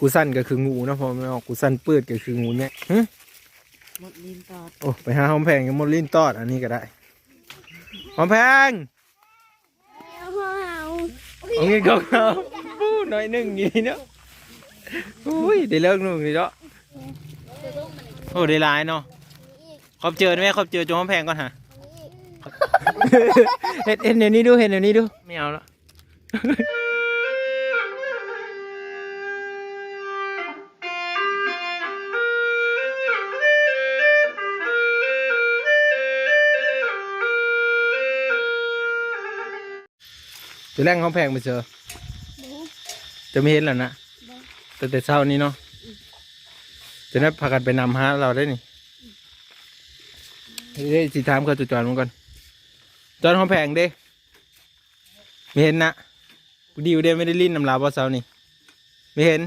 กูสั้นก็คืองูนะพอไม่ออกกูสั้นปืดก็คืองูเนี่ยหึหมดลินตอด โอ้ไปหาหอมแพงกับมดลิ้นตอดอันนี้ก็ได้หอมแพงเอางี้ก็เอาปู้หน่อยหนึงอย่างนี้เนาะอุ้ยได้เลิกหนึ่งนี่เนาะโอ้ได้หลายเนาะขอบเจอไหมขอบเจอจงหอมแพงก่อนฮะเห็นเห็นเดี๋ยวนี้ดูเห็นเดี๋ยวนี้ดูไม่เอาแล้ว จะแรงเขาแพงไปเจอจะไม่เห็นแล้วนะแต่แต่เช้านี้เนาะจะได้พากันไปนำหาเราได้นี่เฮ้ยสิถามเขาจุดจอนมันก่อนจอนเขาแพงเด้ไม่เห็นนะกูดิวเด้ไม่ได้ลิ้นนำลาวบ่เช้านี่ไม่เห็น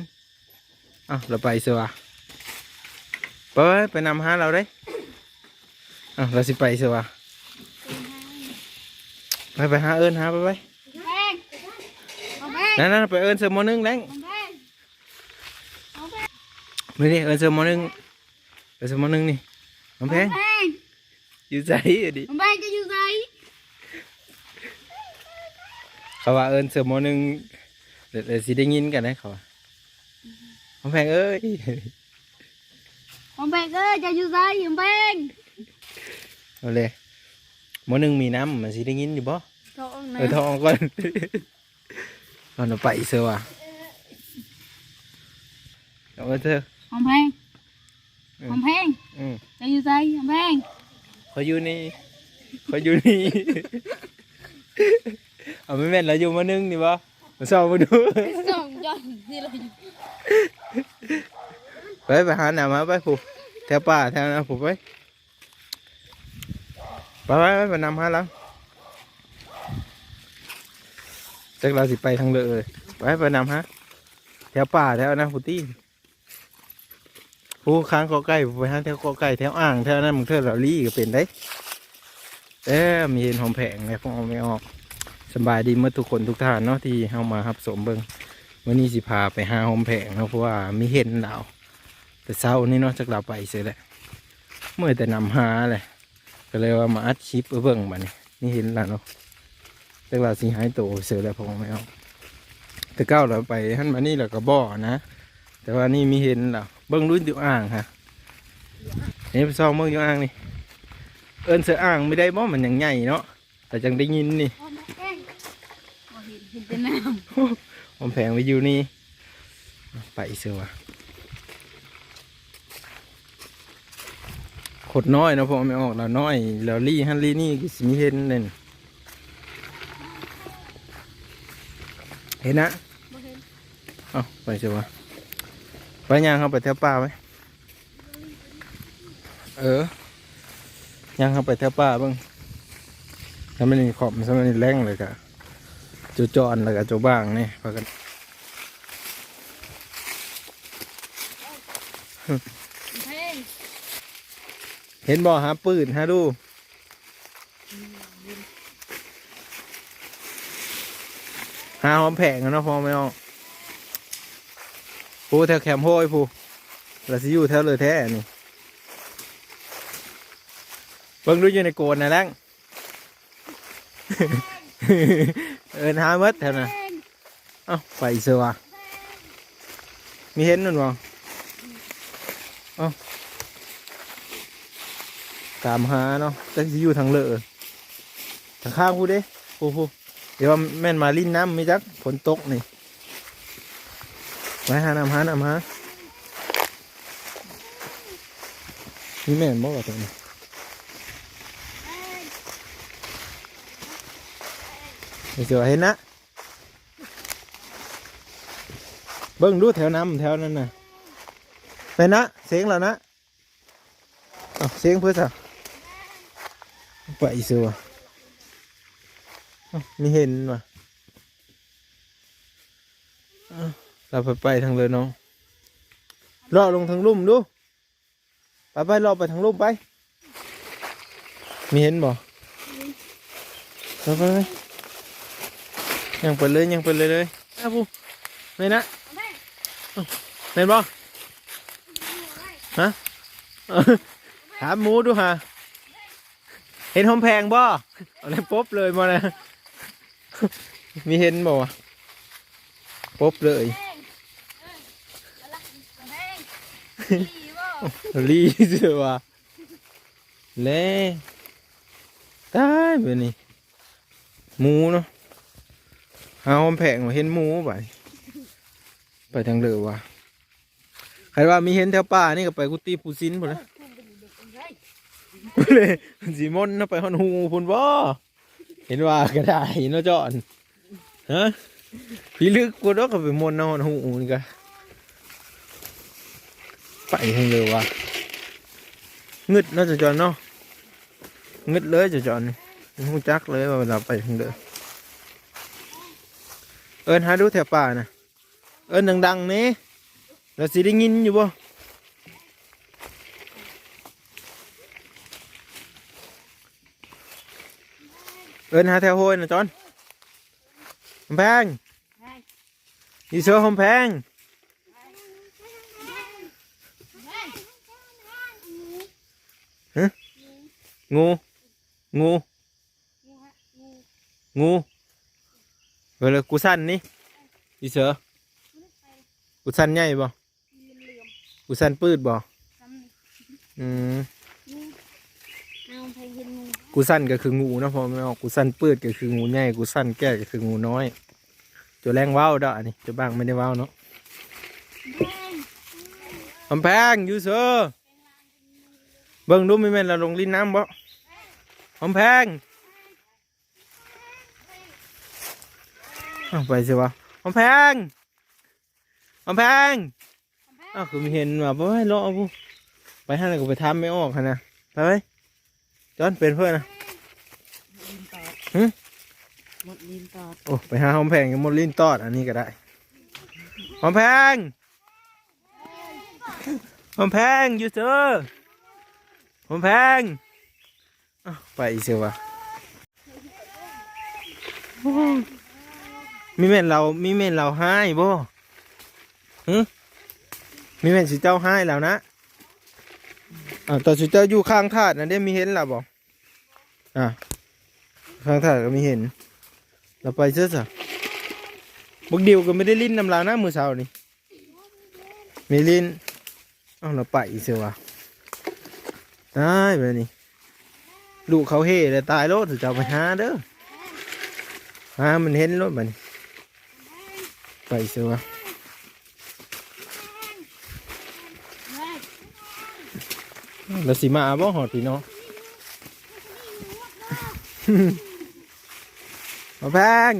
อ้าวเราไปเสือวะไปไว้ไปนำหาเราได้อ้าวเราสิไปเสือวะไปไปหาเอิญหาไปไป แพงเอาแพง นั่นนั่นไปเอิญเสือหมอนึงแรงเอาแพงเอาแพงไม่ได้เอิญเสือหมอนึงเอิญเสือหมอนึงนี่น้ำแพงแพงอยู่ใจอะดิเอาแพงจะอยู่ไหนเขาว่าเอิญเสือหมอนึงเดี๋ยวเดี๋ยวสิได้ยินกันนะเขาว่าน้ำแพงเอ้ยเอาแพงเอ้ยจะอยู่ไหนเอาแพงเอาเลยหมอนึงมีน้ำมันสิได้ยินอยู่บ่ท้องนะเออทองก่อน ก่อนเอาไปเสือว่ะเอาไว้เถอะเอาแพงเอาแพงอืมจะอยู่ไหนเอาแพงเขาอยู่นี่ จากเราสิไปทางเลือเลยไปไปนำฮะแถวป่าแถวนั้นผูตี้ผู้ค้างกอไก่ไปหาแถวกอไก่แถวอ่างแถวนั้นมึงเธอเราลี่ก็เป็นได้เอ้มีเห็นหอมแผงเลยพวกเอาไม่ออกสบายดีเมื่อทุกคนทุกท่านเนาะที่เข้ามาครับสมเบิงวันนี้สิพาไปหาหอมแผงเนาะเพราะว่ามีเห็นดาวแต่เช้านี่เนาะจากเราไปเสียแหละเมื่อแต่นำหาเลยก็เลยว่ามาอัดคลิปเบิ่งมาเนี่ยนี่เห็นแล้วเนาะ จากเราสิหายโตเสียแล้วพอไม่เอาแต่เก้าเราไปหันมานี่เราก็บ่อนะ แต่ว่านี่มีเห็นแล้วเบิ่งรุ่นอยู่อ่างฮะนี่ไปซองเบิ่งอยู่อ่างนี่เอินเสืออ่างไม่ได้บ่มันยังใหญ่เนาะแต่จังได้ยินนี่เอาแพงเอาเห็นเห็นแต่น้ผมแผงไว้อยู่นี่ไปเสือวะขดน้อยเนาะพอไม่ออกแล้วน้อยแล้วลี่ฮันลี่นี่ก็สิมีเห็นเน่น เห็นนะำบ่เห็นเอาไปเสือวะไปย่างเข้าไปแถวป่าไหมเออย่างเข้าไปแถวป่าเบ้างถ้าไม่ได้ขอบมันสมัยแรงเลยกะจูจอนแล้วก็จูบ้างนี่พากันแพงเห็นบ่หาปืนฮะดู หาหอมแผงกันเนาะพอไม่ออกผู้แถวแคมป์โห้ยผู้เราสิอยู่แถวเลยแท้นี่เบิ่งดูอยู่ในโกนนะแล้งเอินหาเมดแถวน่ะเอ้าไปเสือวะมีเห็นนั่นบ่เอ้าตามหาเนาะจักสิอยู่ทางเลอทางข้างผู้เด้ผู้ผู้ เดี๋ยวแม่นมาลิ้นน้ำมีจักฝนตกนี่ไปหาน้ำหาน้ำหานี่แม่นบ่ว่าตรงนี้ไอ้เสือเห็นนะเบิ้งดูแถวน้ำแถวนั้นน่ะไปนะเสียงแล้วนะเสียงเพื่อจะไปอีสัวเมีเห็นว่ะเราไปไปทางเลยน้องรอลงทางลุ่มดู ไปไปรอไปทางลุ่มไป มีเห็นบ่ไปไปไปยังไปเลยยังไปเลยเลยนะพูไม่นะเห็นบ่ฮะถามหมูดูฮะเห็นหอมแพงบ่เอาเลยป๊บเลยมาเลย มีเห็นบ่วะป๊บเลยลีเสือว่ะเล่ตายไปนี่หมูเนาะเอาหอมแพงมาเห็นหมูไปไปทางเรือว่ะใครว่ามีเห็นแถวป่านี่ก็ไปกุฏิปูซินพุ่นนะเลยสีมนต์เนาะไปฮอนฮูพุ่นบ่ เห็นว่าก็ได้เนาจอนฮะพี่ลึกกูดอกก็ไปมนนอนฮูนี่ก็ไปทางเรือว่ะงึดเนาะจะจอนเนาะงึดเลยจะจอนหูจักเลยว่าเราไปทางเรือเอินหาดูแถวป่านะเอินดังๆนี่เราสิได้ยินอยู่บ่ เอินหาแถวโหยนะจอนหอมแพงยีเสือหอมแพงฮะงูงูงูเวลากูสั้นนี่ยีเสือกูสั้นใหญ่บ่กูสั้นปืดบ่อืม เอาไปเห็นงู กูสั้นก็คืองูนะพอไม่ออกกูสั้นปืดก็คืองูใหญ่กูสั้นแก่ก็คืองูน้อยตัวแรงว้าวดอกอันนี้ตัวบ้างไม่ได้ว้าวเนาะกำแพงอยูเซอร์เบิ่งดูมีแม่นเราลงลิ้นน้ำบ่กำแพงไปสิวะกำแพงกำแพงอ้าวคือม่เห็นว่ะไปรอไปห้างกูไปทำไม่ออกนนะไปไป จอนเป็นเพื่อนนะลินตอดหึหมดลินตอดโอ้ไปหาหอมแพงกับมดลิ้นตอดอันนี้ก็ได้หอมแพงหอมแพงอยู่เจอหอมแพงอ้าวไปอีกเสียวะโอ้มีแม่นเรามีแม่นเราให้บ่หึมีแม่นสิเจ้าให้แล้วนะอ่าแต่สิเจ้าอยู่ข้างถาดนะได้มีเห็นแล้วบ่อ่าข้างถ่าดก็ไมีเห็น เราไปเชื่อสะบักเดียวก็ไม่ได้ลิ้นน้ำลาวนะมือเช้านี่มีลิ้นเอาเราไปอีกเสียวะตายไปนี่ลูกเขาเฮ่เลยตายรถจะเอาไปหาเด้อหามันเห็นรถบันไปเสียวะแล้วสิมาบ่หอดพี่น้อง มาแพง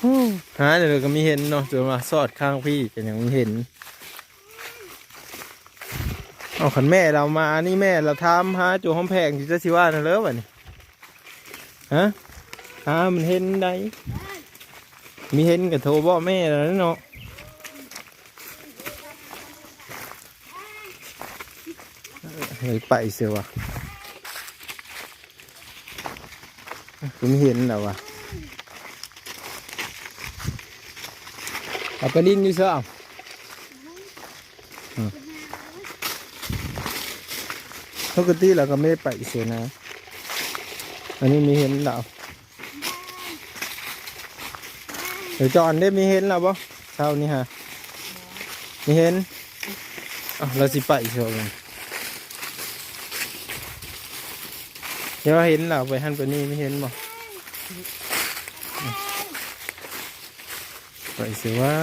ฮู้หาเดี๋ยวก็มีเห็นเนาะจนมาสอดข้างพี่กันยังมีเห็นเอาขันแม่เรามา นี่แม่เราทำหาจูห้องแพงที่จะชิว่านะเลิวะนี่ฮะหามันเห็นได้มีเห็นกับโทรบอกแม่แล้วเนาะเฮ้ไปเสียวะ ผมเห็นแล้วว่ะเอาไปลิ้นอยู่เสื้อเอาอืมปกติเราก็ไม่ได้ไปเสียนะ อันนี้มีเห็นแล้วเดี๋ยวจอนได้มีเห็นแล้วปะเช้านี้ฮะ มีเห็นเราสิไปเชียวเดี๋ยวเห็นแล้วไปหันไปนี่ไม่เห็นบ่ ไปสิว่า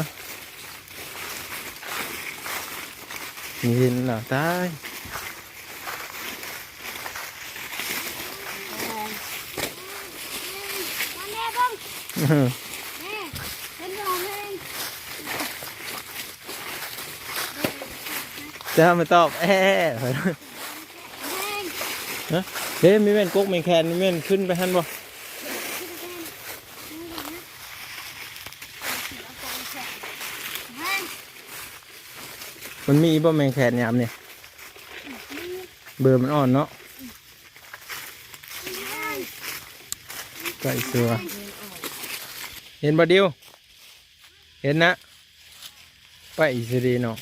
มีเห็นหล่ะตายมาแม่เบ้างอื้อแม่เห็นของเองจะมาตอบแอะไปแม่เด้มีแม่นกกแม่นแคนมีแม่นขึ้นไปหันบ่ มันมีบ่แม่นแคนยามเนี่ยเบอร์มันอ่อนเนาะไก่เสือเห็นบ่เดียว เห็นนะไปสิดีเนาะ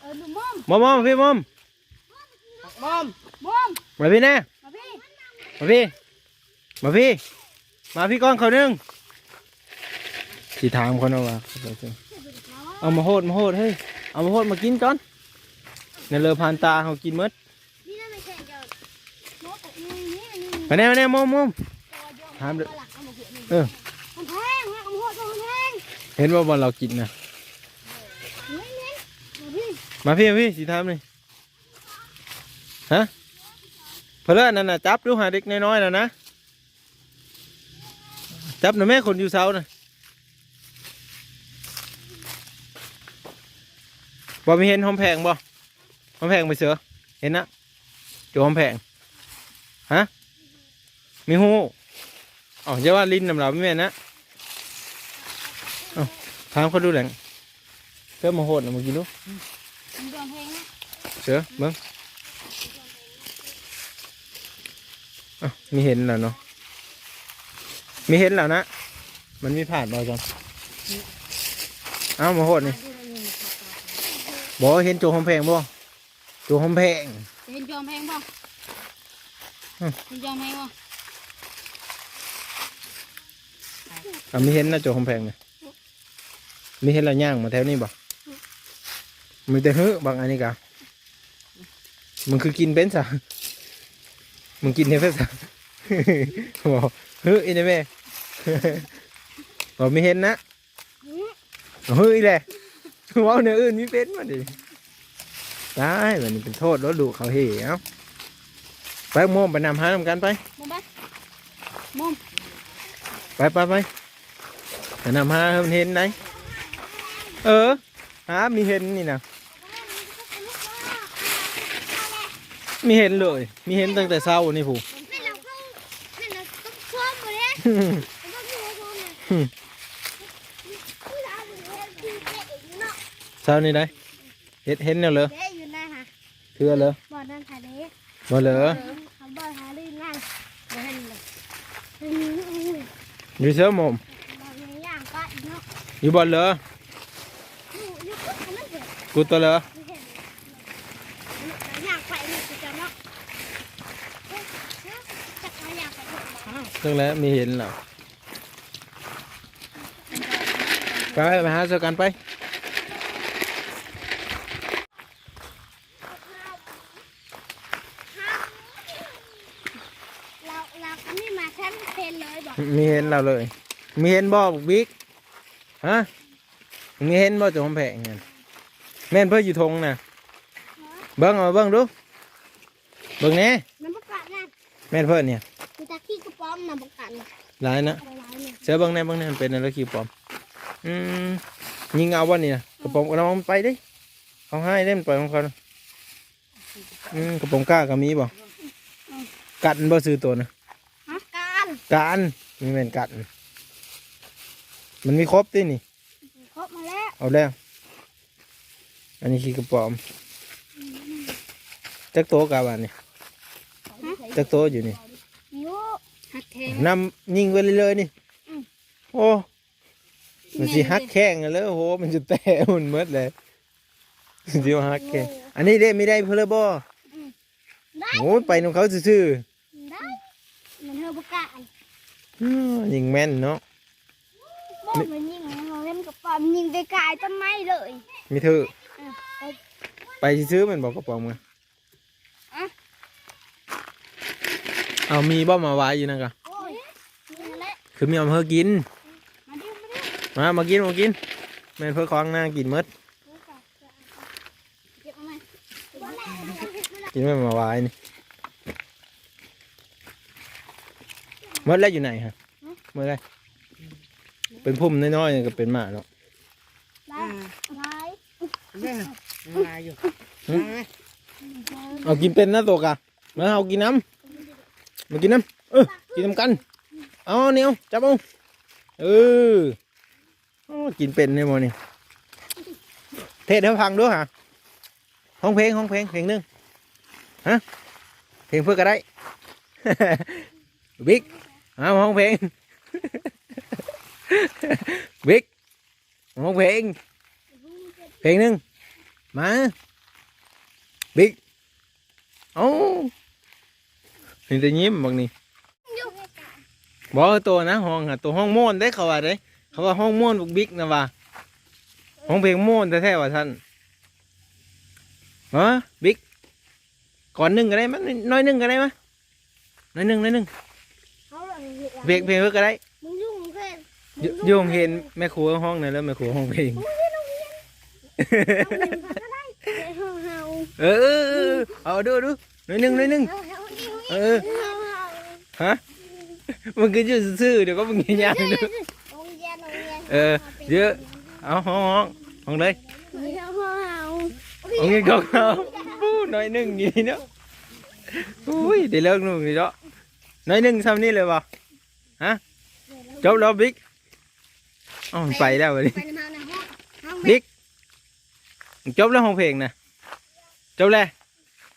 เออหนูมอมมอมมอมพี่มอมมอมมอมมาพี่แน่มาพี่มาพี่ มาพี่ มาพี่ก้อนเขาหนึ่งสีถามเขาเนาะว่าเอามาโหดมาโหดเฮ้ย เอามาโหดมากินก่อนในเรือพานตาเขากินมดนี่น่าไม่แข่งกันมอมนี่นี่นี่มาแน่มาแน่มอมมอมถามเด้อเออมันแพงมันโหดมันแพงเห็นว่าบอลเรากินนะมาพี่มาพี่สีถามเลยฮะเพนเลิศนั่นน่ะจับดูหาเด็กน้อยๆน่ะนะจับหน่อยแม่คนอยู่เสาน่ะ บ่มีเห็นหอมแพงบ่หอมแพงไปเสือเห็นนะจูหอมแพงฮะมีหูอ๋ออย่าว่าลิ้นนำเราไม่แม่นนะถามเขาดูแหล่งเพิ่มมาโหดน่อยเมื่อกี้ดูมันโดนเสือเบิ้งมีเห็นแล้วเนาะ มีเห็นแล้วนะ มันมีผ่านบ่จัง เอ้ามาโหดนี่ บอกว่าเห็นโจหอมแพงบ่โจหอมแพงเห็นจอมเพลงป่ะอืมเห็นจอมเพลงป่ะอะมีเห็นนะโจหอมแพงเนี่ยมีเห็นแล้วย่างมาแถวนี้บ่มีแต่เฮ้อบางอันนี้กะมันคือกินเป็นซะมึงกินเนี่ยเป็นซะบอกเฮ้ยนี่แม่บอกไม่เห็นนะเฮ้ยแหละเว่าเนื้ออื่นมีเป็นมาดิได้แบบนี้เป็นโทษแล้วดูเขาเหี้ยเอาไปโมมไปนำหานำกันไปมอมไปมอมไปไปไปไปนำหาให้มันเห็นไหนเออหามีเห็นนี่นะมีเห็นเลย มีเห็นตั้งแต่เช้านี่ผู้นี่เราก็นี่เราต้องชอบหมดเลยต้องชอบหมดเลยผู้ชายมันเห็นที่เด็กอยู่เนาะ เช้านี่ได้เห็นเห็นแล้วเหรอเด็กอยู่นะฮะเถื่อเหรอบ่อนั่นถ่ายเด็กบ่เหรอเขาบ่อหาลื่นนั่งบ่เห็นเลยอยู่เช้าหมอมบ่มีอย่างก็อีกเนาะอยู่บ่เหรออยู่อยู่ก็ทำนั่นเถอะกูตัวเหรอไม่เห็นอยากไปนี่กูจะเนาะจะไปอยากไปตั้งแล้วมีเห็นแล้วไปไปหาเจอกันไป เราเราก็ไม่มาทั้งเพนเลยบอก มีเห็นเราเลย มีเห็นบ่บุกบิ๊กฮะมีเห็นบ่โจมแพงเงี้ยแม่นเพื่ออยู่ทงน่ะเบิ้งเอาเบิ้งดูเบิ้งแหน่น้ำประกาศนะแม่นเพื่อนเนี่ยกูจะขี้กระป๋อมน้ำประกาศนะหลายนะอะไรเนี่ยเสือเบิ้งแหน่เบิ้งแหน่มันเป็นอะไรขี้ปลอมอืมยิงเอาวันนี้นะกระป๋องกระป๋องมันไปดิเขาให้ได้มันปล่อยของเขานะอืมกระป๋องกล้าก็มีบ่กัดมันบ่ซื้อตัวนะฮะการการ มีแม่นกัด มันมีครบตินี่ ครบมาแล้วเอาแล้ว อันนี้ขี้กระป๋อม จักโตกาบานนี่จักโตอยู่นี่ยูหักเทงนำยิงไปเรื่อยๆนี่อืมโอ้ มันสิฮักแข้งกันเลยโอ้โห มันจะแตะมันหมดเลยสิวฮักแข้งอันนี้ได้ไม่ได้เพื่อบ่ได้โอ้ยไปนของเขาซื่อได้มันเธอประกาศ ๆอื้อ ยิงแม่นเนาะบอกมันยิงเราเล่นกระป๋อมยิงไปกายต้นไม้เลยมีเธอเออไปไปซื้อมันบอกกระป๋องมาอะเอามีบ่มาไว้อยู่นั่นกะโอ้ยนี่แหละคือมีเอามาเพื่อกินมาดิมาดิมามากินมากินแม่นเพื่อของหน้ากินหมดเก็บมาไหมกินไม่มาไว้นี่ มดแล้วอยู่ไหนฮะมดแล้วเป็นพุ่มน้อยๆก็เป็นหมาแล้วได้ไว้เนี่ยลายอยู่เอากินเป็นนะตัวกะมาเอากินน้ำมากินน้ำเออกินน้ำกันเอาเนียวจับเอาเออกินเป็นเนี่ยโมนี่เทศให้ฟังด้วยฮะห้องเพลงห้องเพลงเพลงหนึงฮะเพลงเพื่อก็ได้บิ๊ก เอาห้องเพลงบิ๊กห้องเพลงเพลงหนึ่งมาบิ๊กเอ้าเห็นแต่ยิ้มบางนี่บอกว่าตัวนะห้องอะตัวห้องม่นได้เขาว่าได้เขาว่าห้องม่นบุกบิ๊กนะว่าห้องเพลงม่นแท้ๆว่าท่านฮะบิ๊กก่อนหนึ่งก็ได้มั้ยน้อยหนึ่งก็ได้มั้ยน้อยหนึ่งน้อยหนึ่ง เลยเพลงเพลงเพื่อก็ได้ มึงยุ่งเพื่อนโยโยงเห็นแม่ครัวห้องนั่นแล้วแม่ครัวห้องเพลงห้องเฮาเออเออเออเอาดูดูหน่อยหนึ่งหน่อยหนึ่งเฮาเฮาเออฮะมันคืออยู่ซื่อๆเดี๋ยวก็มึงยังยังดูโรงเรียนโรงเรียนเออเยอะเอาห้องห้องห้องเลยห้องเฮาห้องเฮาห้องนี้ก็เอาปู้หน่อยหนึ่งอย่างนี้เนาะอุ้ยได้เลิกหนุ่มนี่เนาะหน่อยหนึ่งทำนี่เลยป่ะ hả chỗ đó biết không phải đâu rồi đi biết chốt nó không phiền nè chốt le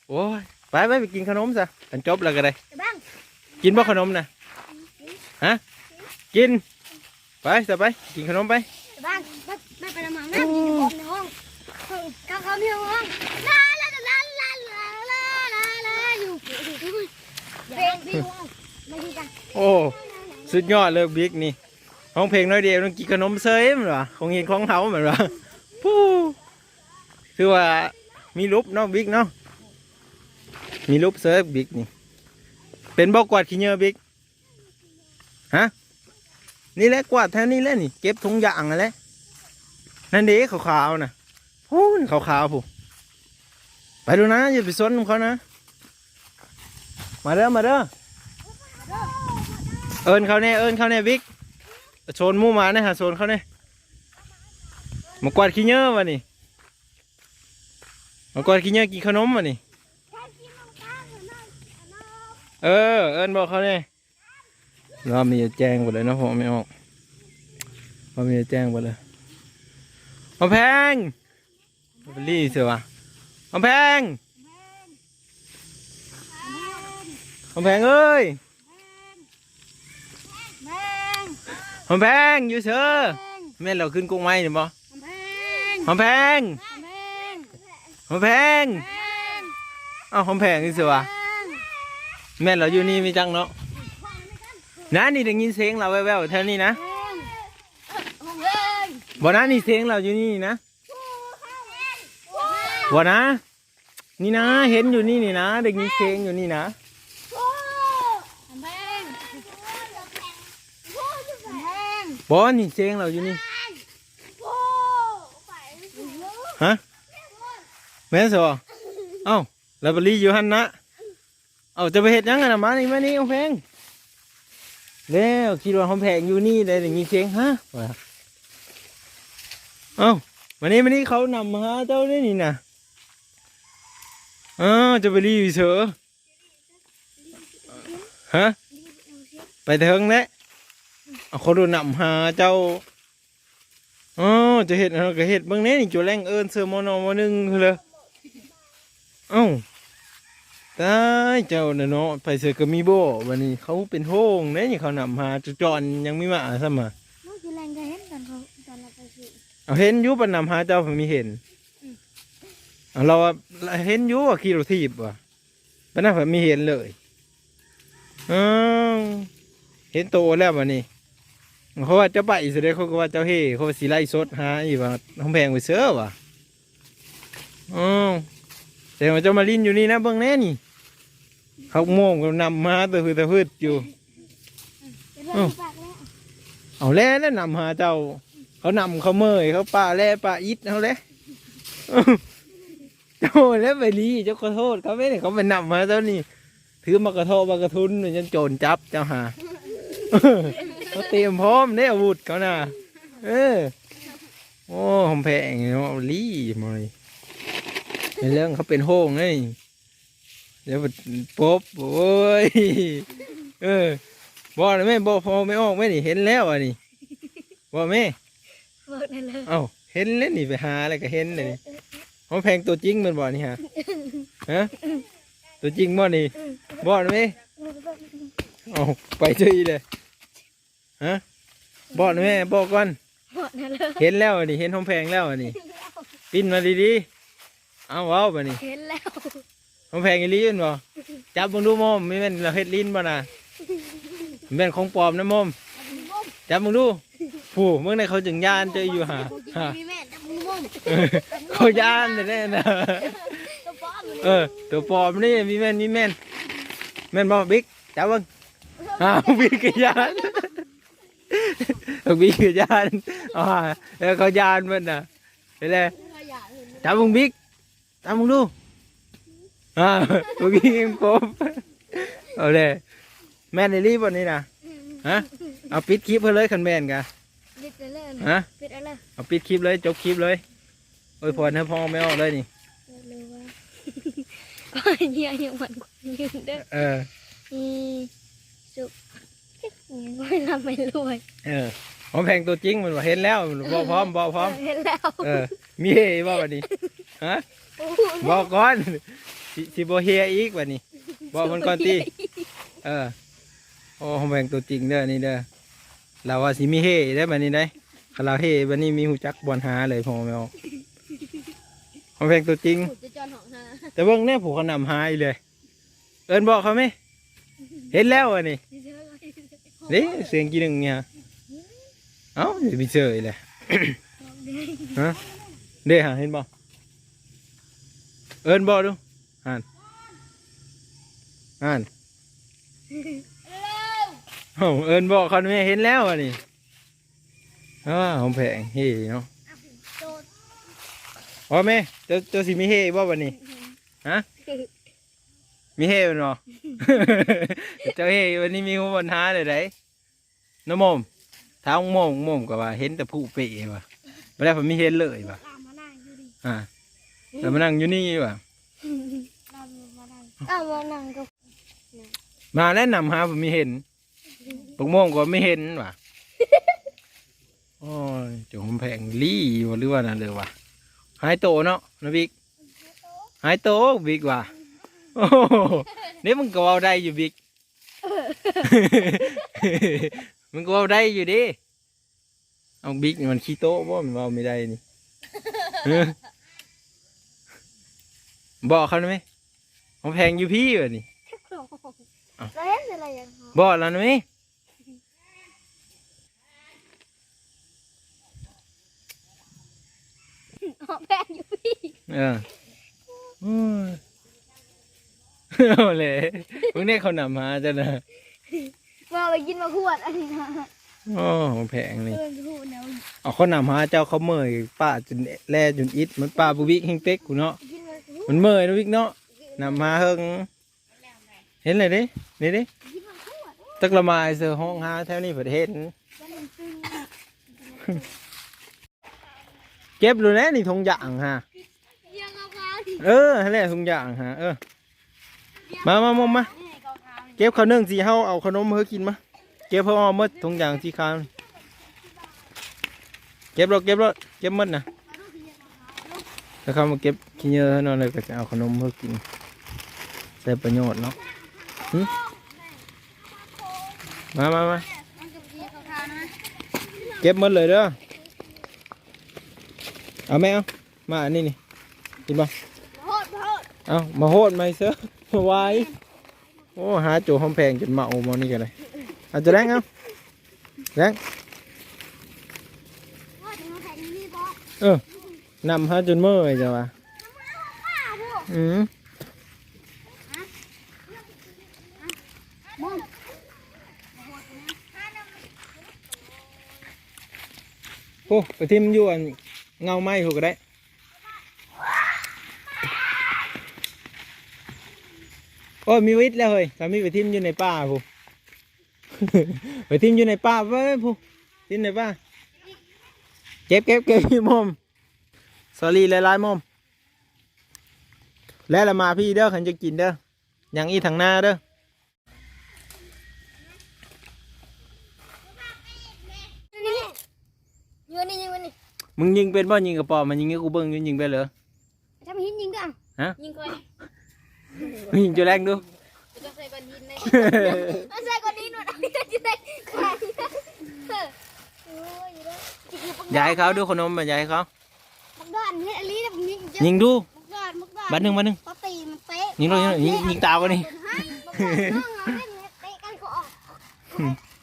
ủa phải với chiên khá nốm sao anh chốt là cái đây chín bóc khá nốm nè hả chín phải sao phải chiên khá nốm phải Oh. สุดยอดเลยบิ๊กนี่ของเพลงน้อยเดียวต้องกินขนมเซยเหมือนวะของเห็นของเขาเหมือนวะปู้คือว่ามีรูปเนาะบิ๊กเนาะมีรูปเซฟบิ๊กนี่ เป็นบอกวาดขี้เยอบิ๊กฮะนี่แหละกวาดแท่นี้แหละนี่เก็บถุงยางอะไรนั่นเด็กขาวๆนะพูนขาวๆผู้ไปดูนะอย่าไปซนเขานะ มาเด้อมาเด้อ เอิญเขาเนี่ยเอิญเขาเนี่ยบิ๊กโซนมู่มาเนี่ยฮะโซนเขาเนี่ยมากวาดขี้เงื่อวะนี่มากวาดขี้เงื่อกินขนมวะนี่เออ เอิญบอกเขาเนี่ยเรามีจะแจ้งหมดเลยนะผมไม่ออกเรามีจะแจ้งหมดเลยมาแพงไปรีเสือวะมาแพงมาแพงเอ้ย แม่ง หอมแพงอยู่เสือแม่นเราขึ้นกุ้งไม้เนี่ยบ่แม่งหอมแพงแม่งหอมแพงแม่งเอ้าหอมแพงอยู่เสือวะแม่นเราอยู่นี่มีจังเนาะนะนี่ได้ยินเสียงเราแว่วๆแถวนี้นะห้องเอ้ยบ่นะนี่เสียงเราอยู่นี่นะบ่นะ นี่นะเห็นอยู่นี่นี่นะได้ยินเสียงอยู่นี่นะ แม่งแม่งบ่นี่เสียงเราอยู่นี่ฮะแม่นสิบ่เอ้าแล้วบรีอยู่หันนะเอ้าจะไปเฮ็ดหยังกันนะมานี่มานี่หอมแพงแล้วคิดว่าหอมแพงอยู่นี่ได้ได้ยินเสียงฮะว่าเอ้าวันนี้วันนี้เขานำมาหาเจ้าได้นี่นะอ้าวจะไปรีอยู่เฉอฮะไปเถิงแล้ว เอาเขาดูนำหาเจ้าอ๋อจะเห็ดอะไรก็เห็ดเบางแนี้นี่จุแรงเอิญเสือมอนอมอหนึงคือเลยเอ้าตายเจ้าน่ะเนาะไปเสือก็มีโบวันนี้เขาเป็นโฮงเนี่ยนี่เขานำหาจุจอนยังไม่มาซะมาน้องคือแรงจะเห็นตอนเขาตอนเราไปสิเอาเห็นอยุปนำหาเจ้าผมมีเห็นเอาเราว่าเห็นอยุว่าขี่รถทีบว่ะปนนั้นผมมีเห็นเลยอ้าวเห็นโตแล้ววันนี้ เขาว่าเจ้าไปเสด็จเขาก็ว่าเจ้าเฮ่เขาสีไล่สดหาอีว่าห้องแพงไปเสือว่ะอ๋อแต่ว่าเจ้ามาลินอยู่นี่นะเบื้องแน่นี่เขาโม่งก็นำมาแต่คือแต่พืชอยู่ เอาแล้วแล้วนำหาเจ้า เขานำเขาเมยเขาป่าแล่ป่าอิดเอาแล้วเจ้าแล้วไปรีเจ้าขอโทษเขาไม่ได้เขาไปนำมาเจ้านี่ถือมากระโทษมากระทุนจนโจรจับเจ้าหา เขาเตรียมพร้อมได้อาวุธเขาน่ะเออโอ้หอมแพงเนาะลีมอยในเรื่องเขาเป็นโฮงไงเดี๋ยวมันป๊บโอ้ยเออบอกนะแม่บอกพอไม่ออกแม่นี่เห็นแล้วอะนี่บอกแม่เบิกนั่นเลยเอ้าเห็นแล้วนี่ไปหาอะไรก็เห็นเลยนี่หอมแพงตัวจริงมันบอกนี่ฮะฮะตัวจริงบ่นี่บอกนะแม่เอาไปเจออีเลย ฮะบอกนะแม่บอกก่อนหมดนั่นเลยเห็นแล้วอะนี่เห็นหอมแพงแล้วอะนี่ปิ้นมาดีๆเอาเว้าไปนี่เห็นแล้วของแพงอีหลีนบ่จับมึงดูมอมมีแม่นเราเฮ็ดลิ้นบ่น่ะมีแม่นของปลอมนะมอมจับมึงดูผู้เมื่อไหร่เขาจึงย่านเจออยู่หาฮะมีแม่จับมือมุ่งเออเขาย่านแน่ๆนะตัวป้อมเออตัวปลอมนี่มีแม่นมีแม่นแม่นบ่บิ๊กจับเบิ่งอ้าวบิ๊กก็ย่าน บิ๊กก็ย่านอ่าแล้วเขาย่านมันน่ะเห็นไหมจับมึงบิ๊กจับมึงดูอ่าเมื่อกี้ยังกบเอาเลยแม่นในรีบวันนี้นะฮะเอาปิดคลิปเพื่อเลยคันแม่นกะปิดอะไรฮะปิดอะไรเอาปิดคลิปเลยจบคลิปเลยโอ้ยพอเธอพ่อไม่ออกเลยนี่เร็วว่าก็เฮียยังหวันยืนเด้อเอออืมสุกยังไม่ทำไม่รวยเออ ผมแพงตัวจริงมันว่าเห็นแล้วมันบอกพร้อมบอกพร้อม เห็นแล้วเออ มีเฮบ่วันนี้ฮะโอ้โหบอกก่อนสิสิบเฮียอีกวันนี้บอกมันก่อนตีเออโอ้ผมแพงตัวจริงเด้อนี่เด้อเราว่าสิมีเฮได้บันนี้ได้ถ้าเราเฮบันนี้มีหูจักบอลหาเลยพอไม่ออกผมแพงตัวจริงขุดจะจอนของฮาแต่เบิ่งเนี่ยผูกเขานำหายเลย เอินบอกเขาไหมเห็นแล้วอันนี้นี่เสียงกี่หนึ่งเนี่ย เอ้าจะไปเจอเลยฮะเด้หาเห็นบ่เอินบอกดูอ่านอ่านเอ้าเอินบอกเขาไม่เห็นแล้วอันนี้อ้าผมแพงเฮ้เนาะโดดอ๋อแม่เจ้าเจ้าสิมีเฮ้บ่วันนี้ฮะมีเฮ้เป็นบ่เจ้าเฮ้วันนี้มีหัวบนท้าเลยได้น้ำมม ท้างมมมมก็ว่า เห็นแต่ผู้เปะว่ะไม่ได้ผมไม่เห็นเลยว่ะตามานั่งอยู่ดิอ่าแต่มานั่งอยู่นี่ว่ะตามานั่งตามมานั่งก็มาแล้วนำหาผมไม่เห็นปกโมงก็ไม่เห็นว่ะโอ้ยจงแพงลี่ว่ะหรือว่านั่นเลยว่ะหายโตเนาะนะบิ๊กหายโตบิ๊กว่ะโอ้นี่มึงก็เอาได้อยู่บิ๊ก มึงก็เอาได้อยู่ดิเอาบิ๊กนี่มันขี้โต๊ะบ่มันเอาไม่ได้นี่เออบอกเขาได้ไหมของแพงอยู่พี่วะนี่เราเห็นอะไรอย่างเงี้ยบอกแล้วนะไหมหอบแพงอยู่พี่เออโอ้ยเอาเลยมึงเนี่ยเขานำมาจ้ะนะ มาไปกินมาขวดอันนี้นะโอ้ของแพงนี่ เออพูดแล้วเอาเขานำหาเจ้าเขาเมยป้าจนแล่จนอิดมันป้าบุบิกเฮงเต็กกูเนาะกินมาขวดมันเมยนะวิกเนาะนำมาเฮิงเห็นเลยดินี่ดิกินมาขวดตักละไมายเสือห้องหาแถวนี้ประเทศแล้วมันซึ้งเก็บรู้แน่นี่ทงยางฮะยังเอาขาวดิเออนั่นแหละทงยางฮะเออมามามมมานี่ เก็บข้าวนึ่งสีเฮาเอาขนมเฮากินมาเก็บเพิ่มเอาหมดทงอย่างสีขาวเก็บรถเก็บรถเก็บหมดนะถ้าเขามาเก็บขี้เยอะนาะเลยก็จะเอาขนมเฮากินใช้ประโยชน์เนาะมามามาเก็บหมดเลยเด้อเอาไหมเอามาอันนี้นี่กินบ่โทษโทษเอามาโหดไหมเสือมาไว้ โอ้ หาโจหอมแพงจนเมามานี่กันเลยอาจจะแรงเอาแรงโทษถึงมแข่งนี่บอเออนำหาจนเมื่อยจ้ะวะอืมโอ้ไปทิมอยู่อันเงาไม้ถูกก็ได้ โอ้ยมีวิทย์แล้วเฮ้ยถ้ามีไปทิมอยู่ในป่าผู้ไปทิมอยู่ในป่าเว้ยผู้ทิมในป่าเก็บเก็บเก็บพี่มอมสอรี่หลายๆมอมแล้วละมาพี่เด้อขันจะกินเด้อยังอีทางหน้าเด้อนี่นี่ยืนนี่ยิงมันนี่มึงยิงเป็นบ่ยิงกระป๋อมันยิงให้กูเบิ่งอยู่ยิงไปเหรอทำหินยิงด้วยฮะยิงก่อน มึงยิงจะแรงดูจะใส่ก้อนหินเลยไม่ใส่ก้อนหินหนวดเอาไม่ได้จะใส่ขาโอ้ยอยู่ด้วยจิกอยู่ปักยายเขาดูขนมมายายเขาปักดอนเฮ็ดอันนี้นะผมยิงยิงดูมุกดอนมุกดอนบัดหนึ่งบัดหนึ่งเขาตีมันเตะยิงดูยิงยิงยิงตากันนี่ให้มุกดอนน้องเอาเล่นเตะกันก็ออก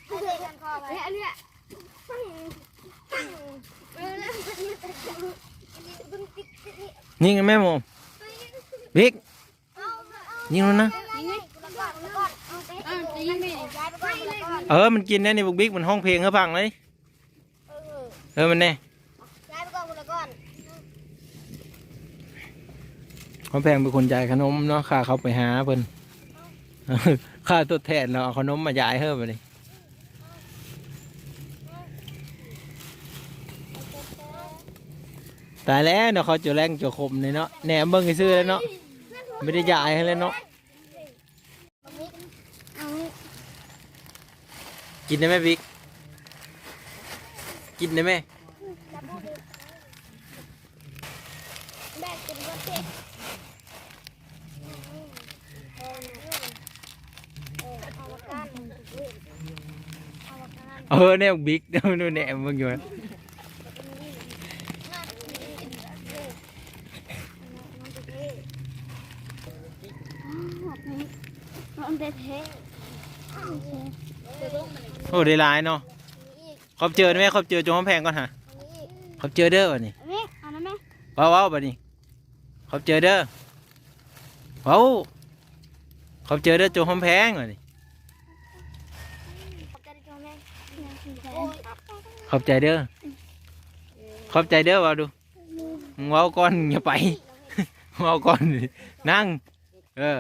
เตะกันคอไปอันเนี้ยเออแล้วมันนี่แต่ดึงติ๊กติ๊กนี่ยิงกันแม่โมบิ๊กเอาเอา ยิงแล้วนะ เออม่ย้ายไปก่อนละก่อนเออมันกินได้ในบุกบิ๊กมันห้องเพลงเขาฟังเลย เออ มันแน่ย้ายไปก่อนละก่อนเขาแพงเป็นคนจ่ายขนมเนาะค่าเขาไปหาเพิ่นค่าตัวแทนเราเอาขนมมาจ่ายเพิ่มไปเลยตายแล้วเนาะเขาจะแรงจะคมเลยเนาะแหนมเบิ้งซื้อแล้วเนาะ ไม่ได้จ่ายให้เลยเนาะกินได้ไหมบิ๊กกินได้ไหมเออเนี่ยบิ๊กดูแหนมเบิ้งอยู่ โอ้ได้หลายเนาะขอบเจอได้ไหมขอบเจอจงแพงก่อนฮะขอบเจอเด้อวะนี่นี่เอานะแม่ว้าวว้าวบัดนี้ขอบเจอเด้อว้าวขอบเจอเด้อโจหอมแพงบัดนี้ขอบใจจงแม่ขอบใจเด้อขอบใจเด้อว่าดูเว้าก่อนอย่าไปเว้าก่อนนั่งเออ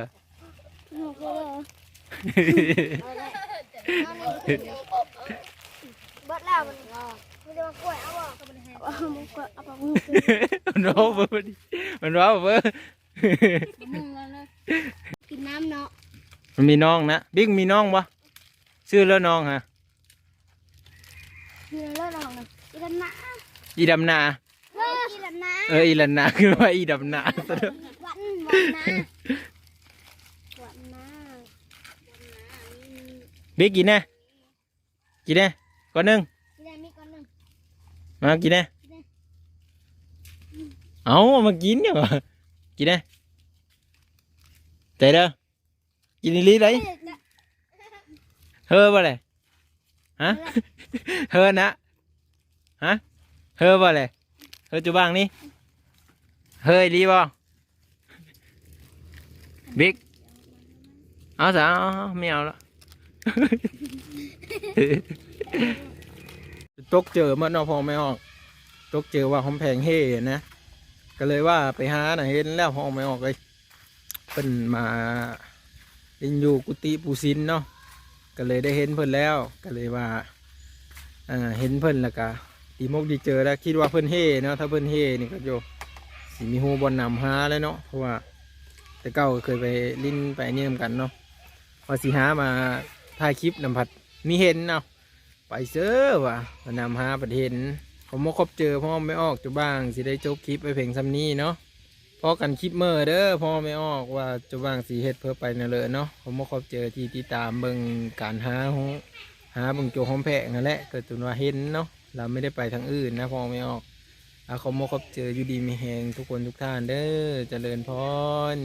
บดแล้วมันม่ได้มากล้วยเอาอะมันแห้งเอามากล้วยเอาปากมือมันเว้าเบิ่ดิมันเว้าเบิ่มึงแล้วนะกินน้ำเนาะมันมีน้องนะบิ๊กมีน้องปะชื่อแล้วน้องฮะกินแล้วน้องนะกินแล้วนะอีดำนาเออกินแล้วนะเอออีลันาคือว่าอีดำนาวันวันนะวันนะ บิ๊กกินแน่กินแน่ก่อนหนึ่งกินได้มีก่อนหนึ่งมากินแน่เอามากินเนี่ยวะกินแน่ใจเด้อเฮ้อบ่อนอบ่เลยเฮ้อจุบ้างนี่เฮ้ยลีบ่บิ๊กเอาซะเอาเอาไม่อาเจอมันาะพอไม่ออก ตกเจอว่าหอมแพงเฮ่นะ ก็เลยว่าไปหาหน่ะเห็นแล้วพอไม่ออกเลยเป็นมาเล่นอยู่กุฏิปูซินเนาะ ก็เลยได้เห็นเพิ่นแล้ว ก็เลยว่าอ่าเห็นเพิ่นแล้วก็ดีมกดีเจอแล้วคิดว่าเพิ่นเฮ่เนาะถ้าเพิ่นเฮ่นี่ก็โยสิมีฮูบอลนำหาแล้วเนาะ เพราะว่าแต่เก้าเคยไปลิ้นไปนี่นำกันเนาะว่าสิหามา ถ่ายคลิปนำผัดมีเห็นเนาะไปเซ้อว่ะมานำหาประเห็นผมมาคบเจอพ่อไม่ออกจะบ้างสิได้จบคลิปไปเพ่งซ้ำนี้เนาะพอกันคลิปเมื่อเด้อพ่อไม่ออกว่าจะบ้างสีเฮ็ดเพื่อไปนั่นเลยเนาะผมมาคบเจอที่ที่ตามเบิ่งการหาของหาเบิ่งโจหอมแพะนั่นแหละเกิดจนว่าเห็นเนาะเราไม่ได้ไปทางอื่นนะพ่อไม่ออกอาเขามาคบเจออยู่ดีมีแหงทุกคนทุกท่านเด้อเจริญพร